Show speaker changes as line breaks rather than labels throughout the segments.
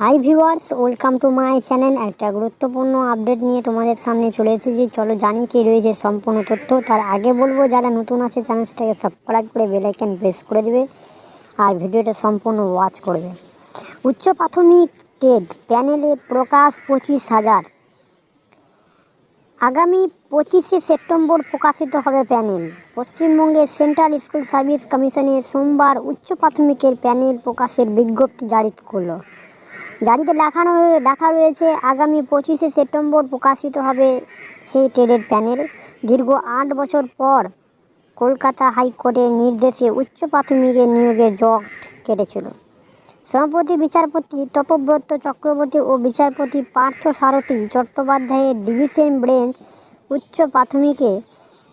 Hi viewers welcome to my channel একটা গুরুত্বপূর্ণ update নিয়ে তোমাদের সামনে চলে এসেছি। চলো জানি কি রয়েছে সম্পূর্ণ তথ্য। তার আগে বলব, যারা নতুন আছে চ্যানেলটাকে সাবস্ক্রাইব করে বেলাইকেন প্রেস করে দেবে আর ভিডিওটা সম্পূর্ণ ওয়াচ করবে উচ্চ প্রাথমিক টেট প্যানেলে প্রকাশ পঁচিশ হাজার। আগামী পঁচিশে সেপ্টেম্বর প্রকাশিত হবে প্যানেল পশ্চিমবঙ্গের সেন্ট্রাল স্কুল সার্ভিস কমিশনে সোমবার উচ্চ প্রাথমিকের প্যানেল প্রকাশের বিজ্ঞপ্তি জারি করল। জারিতে লেখানো লেখা রয়েছে, আগামী পঁচিশে সেপ্টেম্বর প্রকাশিত হবে সেই ট্রেডের প্যানেল। দীর্ঘ আট বছর পর কলকাতা হাইকোর্টের নির্দেশে উচ্চ প্রাথমিকের নিয়োগের জট কেটেছিল। সভাপতি বিচারপতি তপব্রত চক্রবর্তী ও বিচারপতি পার্থ সারথী চট্টোপাধ্যায়ের ডিভিশন ব্রেঞ্চ উচ্চ প্রাথমিকে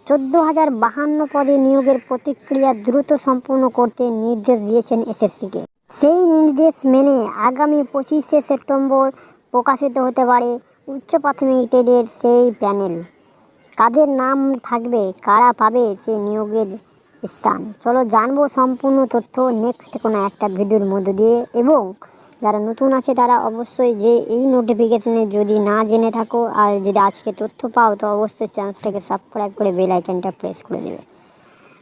চোদ্দ হাজার বাহান্ন পদে নিয়োগের প্রতিক্রিয়া দ্রুত সম্পূর্ণ করতে নির্দেশ দিয়েছেন এসএসসিকে। সেই নির্দেশ মেনে আগামী পঁচিশে সেপ্টেম্বর প্রকাশিত হতে পারে উচ্চ প্রাথমিক টেডের সেই প্যানেল। কাদের নাম থাকবে, কারা পাবে সেই নিয়োগের স্থান? চলো জানব সম্পূর্ণ তথ্য নেক্সট কোনো একটা ভিডিওর মধ্যে দিয়ে এবং যারা নতুন আছে তারা অবশ্যই যে এই নোটিফিকেশনে যদি না জেনে থাকো আর যদি আজকে তথ্য পাও তো অবশ্যই চ্যানেলটাকে সাবস্ক্রাইব করে বেল আইকনটা প্রেস করে দেবে।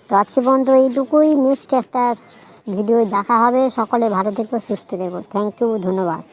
তো আজকে পর্যন্ত এইটুকুই। নেক্সট একটা ভিডিও দেখা হবে। সকলে ভালো থেকো সুস্থ থেকো। থ্যাংক ইউ ধন্যবাদ।